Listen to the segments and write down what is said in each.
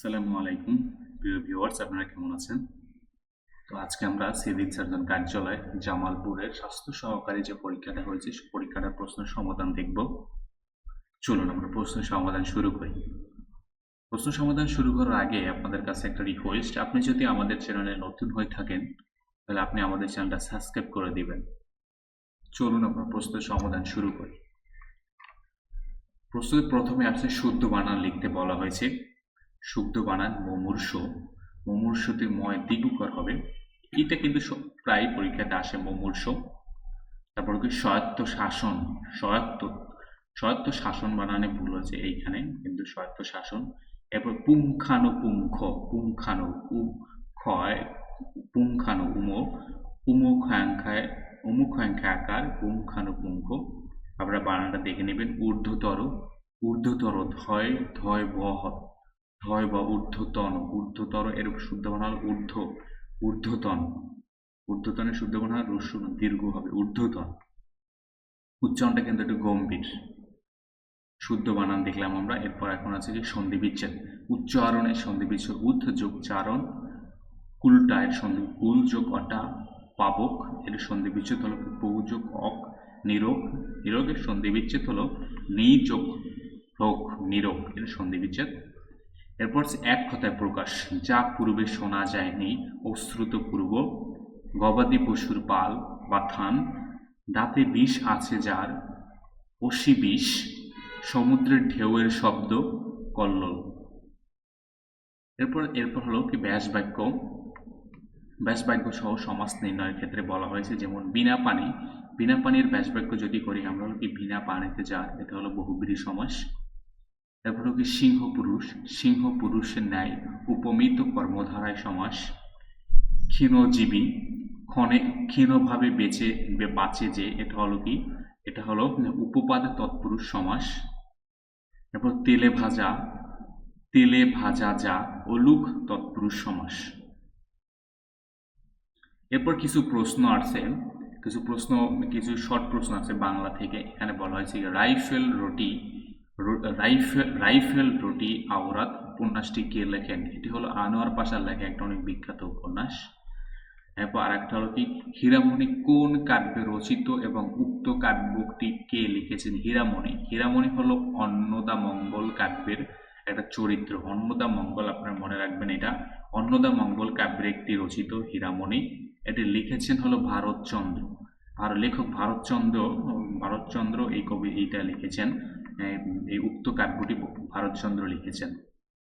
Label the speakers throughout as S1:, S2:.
S1: আসসালামু আলাইকুম, প্রিয় ভিউয়ার্স আপনারা কেমন আছেন? তো আজকে আমরা সিভিল সার্জন কার্যালয় জামালপুরের স্বাস্থ্য সহকারী যে পরীক্ষাটা হয়েছে সেই পরীক্ষাটার প্রশ্নের সমাধান দেখব। চলুন আমরা প্রশ্নের সমাধান শুরু করি। প্রশ্ন সমাধান শুরু করার আগে আপনাদের কাছে একটা রিকোয়েস্ট আপনি যদি আমাদের চ্যানেলে নতুন হয়ে থাকেন, তাহলে আপনি আমাদের চ্যানেলটা সাবস্ক্রাইব করে দিবেন। চলুন আমরা প্রশ্নের সমাধান শুরু করি। প্রশ্নের প্রথমে আছে শুদ্ধ বানান লিখতে বলা হয়েছে। শুদ্ধ বানান মুমূর্ষ। মুমূর্ষতে ময় দ্বিগুকর হবে। এটা কিন্তু প্রায় পরীক্ষাতে আসে মুমূর্ষ। তারপর কি স্বায়ত্ত শাসন স্বায়ত্ত স্বায়ত্ত শাসন বানানে ভুল হয়েছে এইখানে, কিন্তু স্বায়ত্ত শাসন। এরপর পুঙ্খানুপুঙ্খ পুঙ্খানু উ ক্ষয়, পুঙ্খানু উম উমুখাঙ্খায় উমুখাঙ্খাকার পুঙ্খানুপুঙ্খ আপনারা বানানটা দেখে নেবেন। ঊর্ধ্বতর ঊর্ধ্বতর ধয় ধয় বহ ধয় বা ঊর্ধ্বতন, ঊর্ধ্বতর এর শুদ্ধ বানাল ঊর্ধ্ব, ঊর্ধ্বতন। ঊর্ধ্বতনের শুদ্ধ বানাল রস্য দীর্ঘ হবে, ঊর্ধ্বতন। উচ্চারণটা কিন্তু একটু গম্ভীর। শুদ্ধ বানান দেখলাম আমরা, এরপর এখন আছে যে সন্ধি বিচ্ছেদ উচ্চারণের সন্ধি বিচ্ছেদ উদ্ধ যোগ চারণ কুলটায় সন্ধি, কুল যোগ অটা, পাবক, এর সন্ধি বিচ্ছেদ হলো বহু যোগ অক, নিরোগ। নিরোগের সন্ধি বিচ্ছেদ হলো নি যোগ, রোগ, নিরোগ, এর সন্ধি বিচ্ছেদ এরপর এক কথায় প্রকাশ, যা পূর্বে শোনা যায়নি, অশ্রুত পূর্ব, গবাদি পশুর পাল বা থান দাঁতে বিষ আছে যার, অসি বিষ, সমুদ্রের ঢেউয়ের শব্দ, কল্লোল। এরপর এরপর হলো কি ব্যাস বাক্য। ব্যাস বাক্য সহ সমাজ নির্ণয়ের ক্ষেত্রে বলা হয়েছে, যেমন বিনা পানি, বিনা পানির ব্যাস বাক্য যদি করি, আমরা হলো কি বিনা পানিতে যা এটা হলো বহুব্রী সমাস। এরপর হলো কি সিংহ পুরুষ। সিংহ পুরুষের ন্যায় উপমিত কর্মধারায় সমাস। ক্ষীণজীবী, ক্ষণে ক্ষীণভাবে বেঁচে বাঁচে যে, এটা হলো কি? এটা হলো উপপাদ তৎপুরুষ সমাস। এরপর তেলে ভাজা তেলে ভাজা যা অলুক তৎপুরুষ সমাস। এরপর কিছু প্রশ্ন আছে কিছু প্রশ্ন, কিছু শর্ট প্রশ্ন আছে বাংলা থেকে। এখানে বলা হয়েছে রাইফেল রুটি রাইফেল রাইফেল রুটি আওরাত উপন্যাসটি কে লেখেন? এটি হলো আনোয়ার পাশার লেখা একটা অনেক বিখ্যাত উপন্যাস। এরপর আরেকটা হলো কি? হীরামণি কোন কাব্যে রচিত এবং উক্ত কাব্যটি কে লিখেছেন? হীরামণি। হীরামণি হলো অন্নদা মঙ্গল কাব্যের একটা চরিত্র। অন্নদা মঙ্গল, আপনার মনে রাখবেন এটা। অন্নদা মঙ্গল কাব্যের একটি রচিত হীরামণি। এটি লিখেছেন হলো ভারতচন্দ্র। আর লেখক ভারতচন্দ্র ভারতচন্দ্র এই কবি এইটা লিখেছেন। এই উক্ত কাব্যটি ভারতচন্দ্র লিখেছেন।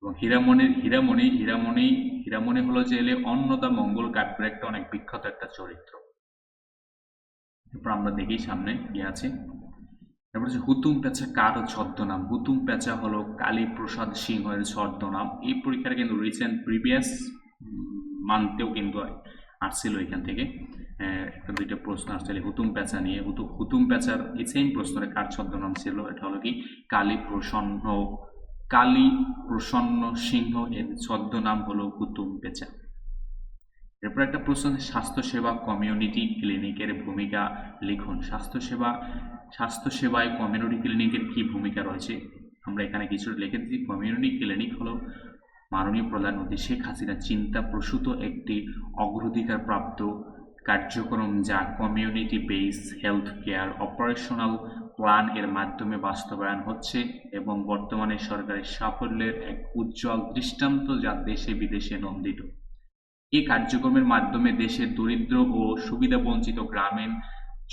S1: এবং হীরামণির হীরামণি হীরামণি হীরামণি হলো যে এলে অন্নদা মঙ্গল কাব্যের একটা অনেক বিখ্যাত একটা চরিত্র। এরপর আমরা দেখি সামনে কি আছে। তারপর হচ্ছে হুতুম পেঁচা কার ছদ্মনাম? হুতুম পেঁচা হলো কালীপ্রসাদ সিংহের ছদ্মনাম। এই পরীক্ষাটা কিন্তু রিসেন্ট প্রিভিয়াস মান্থেও কিন্তু আসছিল এখান থেকে। একটা দুইটা প্রশ্ন আসছিল হুতুম পেঁচা নিয়ে। হুতু, হুতুম পেঁচার এই সেম প্রশ্নের কার ছদ্মনাম ছিল? এটা হলো কি কালী প্রসন্ন কালী প্রসন্ন সিংহ এর ছদ্মনাম হলো হুতুম পেঁচা। এরপর একটা প্রশ্ন স্বাস্থ্যসেবা কমিউনিটি ক্লিনিকের ভূমিকা লিখুন। স্বাস্থ্যসেবা, স্বাস্থ্যসেবায় কমিউনিটি ক্লিনিকের কি ভূমিকা রয়েছে? আমরা এখানে কিছু লিখে দিচ্ছি। কমিউনিটি ক্লিনিক হলো মাননীয় প্রধানমন্ত্রী শেখ হাসিনা চিন্তা প্রসূত একটি অগ্রাধিকার প্রাপ্ত কার্যক্রম যা community base health care operational plan এর মাধ্যমে বাস্তবায়ন হচ্ছে এবং বর্তমানে সরকারের সাফল্যের এক উজ্জ্বল দৃষ্টান্ত যা দেশে বিদেশে নন্দিত। এই কার্যক্রমের মাধ্যমে দেশের দরিদ্র ও সুবিধাবঞ্চিত গ্রামীণ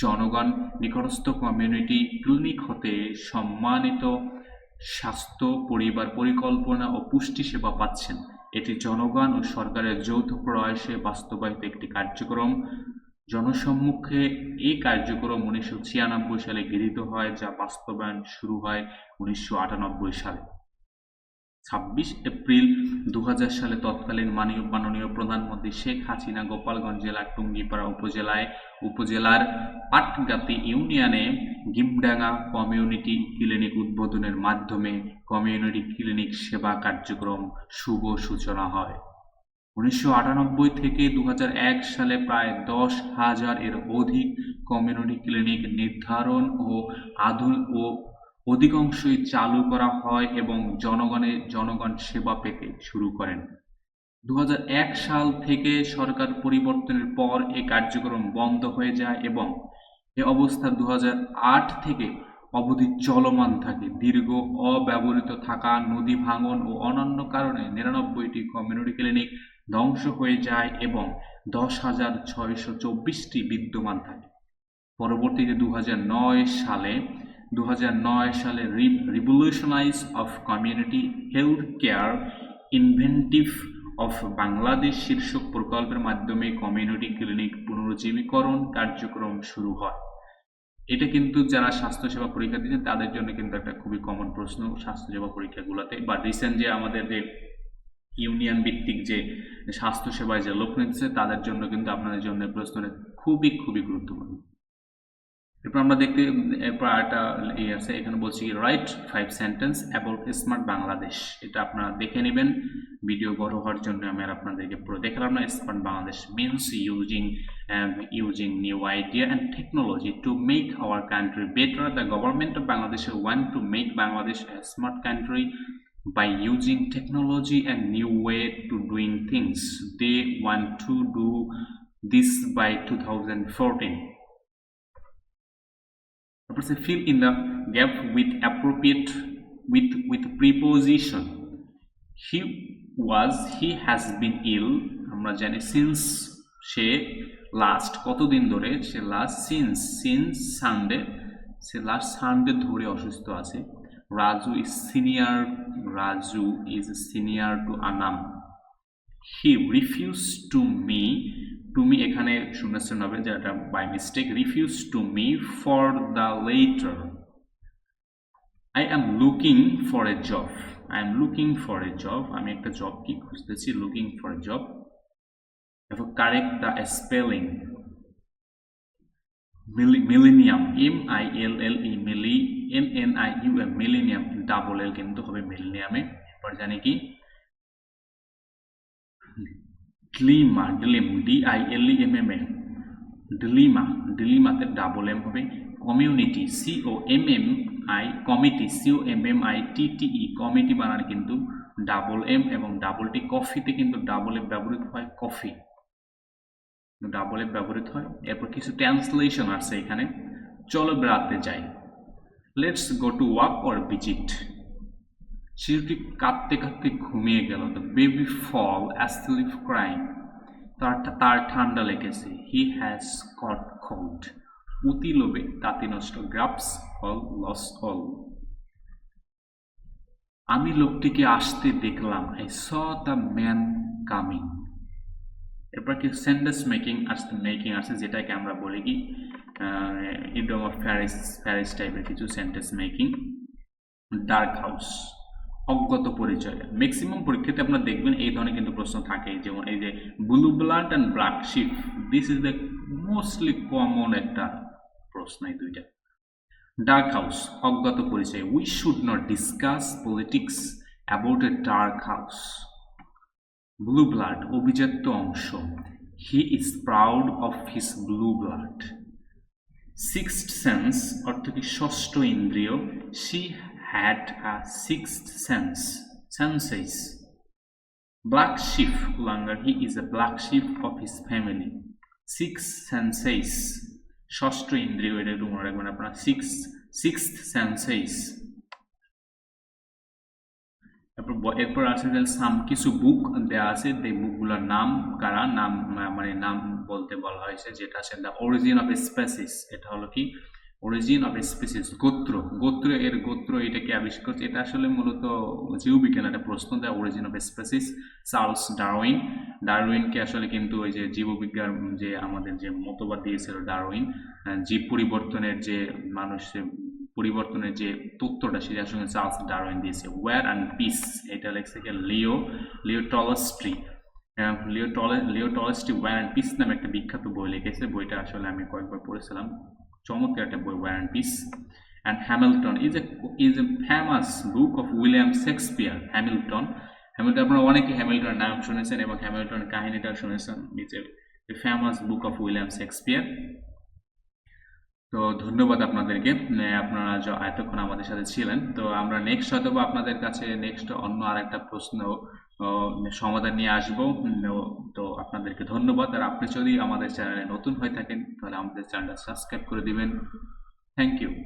S1: জনগণ, নিকটস্থ কমিউনিটি ক্লিনিক হতে সম্মানিত স্বাস্থ্য, পরিবার পরিকল্পনা ও পুষ্টি সেবা পাচ্ছেন। এটি জনগণ ও সরকারের যৌথ প্রয়াসে বাস্তবায়িত একটি কার্যক্রম। জনসম্মুখে এই কার্যক্রম উনিশশো ছিয়ানব্বই সালে গৃহীত হয়, যা বাস্তবায়ন শুরু হয় উনিশশো আটানব্বই সালে। ছাব্বিশ এপ্রিল দু হাজার সালে তৎকালীন মাননীয় মাননীয় প্রধানমন্ত্রী শেখ হাসিনা গোপালগঞ্জ জেলার টুঙ্গিপাড়া উপজেলায়, উপজেলার পাটগাতি ইউনিয়নে গিমডাঙ্গা কমিউনিটি ক্লিনিক উদ্বোধনের মাধ্যমে কমিউনিটি ক্লিনিক সেবা কার্যক্রম শুভ সূচনা হয়। উনিশশো আটানব্বই থেকে দু হাজার এক সালে প্রায় দশ হাজার এর অধিক কমিউনিটি ক্লিনিক নির্ধারণ ও আধুন ও অধিকাংশই চালু করা হয় এবং জনগণের জনগণ সেবা পেতে শুরু করেন। দু হাজার এক সাল থেকে সরকার পরিবর্তনের পর এ কার্যক্রম বন্ধ হয়ে যায় এবং এ অবস্থা দুহাজার আট থেকে অবধি চলমান থাকে। দীর্ঘ, অব্যবহৃত থাকা, নদী ভাঙন ও অন্যান্য কারণে নিরানব্বইটি কমিউনিটি ক্লিনিক ধ্বংস হয়ে যায় এবং দশ হাজার ছয়শো চব্বিশটি বিদ্যমান থাকে। পরবর্তীতে দু হাজার নয় সালে দু হাজার নয় সালে revolutionize of community health care inventive of Bangladesh শীর্ষক প্রকল্পের মাধ্যমে কমিউনিটি ক্লিনিক পুনরুজ্জীবীকরণ কার্যক্রম শুরু হয়। এটা কিন্তু যারা স্বাস্থ্যসেবা পরীক্ষা দিচ্ছেন, তাদের জন্য কিন্তু একটা খুবই কমন প্রশ্ন স্বাস্থ্যসেবা পরীক্ষাগুলোতে। বা রিসেন্ট যে আমাদের যে ইউনিয়ন ভিত্তিক যে স্বাস্থ্যসেবায় যে লোক নিচ্ছে, তাদের জন্য কিন্তু আপনাদের জন্য প্রশ্নটা খুবই খুবই গুরুত্বপূর্ণ। এরপর আমরা দেখতে, এরপর একটা ইয়ে আছে, এখানে বলছি write five sentence about smart Bangladesh এটা আপনারা দেখে নেবেন। ভিডিও বড় হওয়ার জন্য আমি আর আপনাদেরকে পুরো দেখালাম না। Smart Bangladesh means using using new idea and technology to make our country better the government of Bangladesh want to make Bangladesh smart country by using by using technology and new way to doing things they want to do this by 2014 তারপর সে fill in the gap with appropriate, with with preposition. He was, he has been ill. আমরা জানি since সে last কতদিন ধরে? সে last since since Sunday সে last Sunday ধরে অসুস্থ আছে। Raju is senior Raju is senior to Anam he refuse to me to me এখানে শূন্যস্থান হবে যেটা by mistake refuse to me for the letter I am looking for a job I am looking for a job আমি একটা job কি খুঁজতেছি? Looking for a job এরপর correct the spelling millennium M I L L E milli M N I U M millennium double L কিন্তু হবে মিলেনিয়ামে এরপর জানি কি? Dilemma ডিলিম D I L E M M A dilemma ডিলিমাতে double M হবে। Community C O M M I committee C O M M I T T E committee বানান কিন্তু double M এবং ডাবল টি কফিতে কিন্তু double M ব্যবহৃত হয় coffee double M ব্যবহৃত হয়। এরপর কিছু ট্রান্সলেশন আছে এখানে। চলো বেড়াতে যাই। Let's go to walk or visit শিশুটি কাঁদতে কাঁদতে ঘুমিয়ে গেল। The baby fall asleep crying তার তার ঠান্ডা লেগেছে। হি হ্যাজ কট কোল্ড উতি লোভে তাঁতি নষ্ট। গ্রাপস অল লস অল আমি লোকটিকে আসতে দেখলাম। I saw the man coming এরপর কি সেন্টেন্স মেকিং আসতে মেকিং আছে যেটাকে আমরা বলি কি ইডম অফ প্যারিস প্যারিস টাইপের কিছু সেন্টেন্স মেকিং ডার্ক হাউস অজ্ঞত পরিচয়। ম্যাক্সিমাম পরীক্ষাতে আপনারা দেখবেন এই ধরনের কিন্তু প্রশ্ন থাকে, যেমন এই যে blue blood and black sheep this is the mostly common একটা প্রশ্ন এই দুইটা। ডার্ক হাউস অজ্ঞাত পরিচয়। We should not discuss politics about a dark house blue blood অভিজাত্য অংশ। He is proud of his blue blood sixth sense অর্থ কি ষষ্ঠ ইন্দ্রিয়। She had a sixth sense, senses. Black sheep, longer he is a black sheep of his family. Six senses. ষষ্ঠ ইন্দ্রিয় এটা একটু মনে রাখবেন আপনারা সিক্স সিক্সথ সেন্সেস তারপর এরপর আছে সাম কিছু বুক দেওয়া আছে এই বুকগুলোর নাম কারা নাম মানে নাম বলতে বলা হয়েছে যেটা আছে দ্য অরিজিন অফ স্পেসিস এটা হলো কি অরিজিন অফ স্পিসিস গোত্র। গোত্র, এর গোত্র এটা এটাকে আবিষ্কার করছে। এটা আসলে মূলত জীববিজ্ঞান একটা প্রশ্ন দেয় origin of species Charles Darwin. ডারউইনকে আসলে কিন্তু ওই যে জীববিজ্ঞান যে আমাদের যে মতবাদ দিয়েছিল ডারউইন জীব পরিবর্তনের যে মানুষ পরিবর্তনের যে তথ্যটা সেটা আসলে চার্লস ডারউইন দিয়েছে। ওয়ার অ্যান্ড পিস এটা লেখছে কি লিও লিও টলস্ট্রি। লিও টলে, Leo Tolstoy war and peace নামে একটা বিখ্যাত বই লিখেছে। বইটা আসলে আমি কয়েকবার পড়েছিলাম। চমৎকার একটা বই war and peace and Hamilton is a is a famous book of William Shakespeare Hamilton Hamilton আপনারা অনেকে হ্যামিল্টনের নাম শুনেছেন এবং হ্যামিল্টনের কাহিনীটা শুনেছেন is a famous book of William Shakespeare তো ধন্যবাদ আপনাদেরকে আপনারা এতক্ষণ আমাদের সাথে ছিলেন। তো আমরা নেক্সট হয়তো আপনাদের কাছে নেক্সট অন্য আরেকটা প্রশ্ন সমাধান নিয়ে আসব। তো আপনাদেরকে ধন্যবাদ। আর আপনি যদি আমাদের চ্যানেলে নতুন হয়ে থাকেন, তাহলে আমাদের চ্যানেলটা সাবস্ক্রাইব করে দিবেন। Thank you.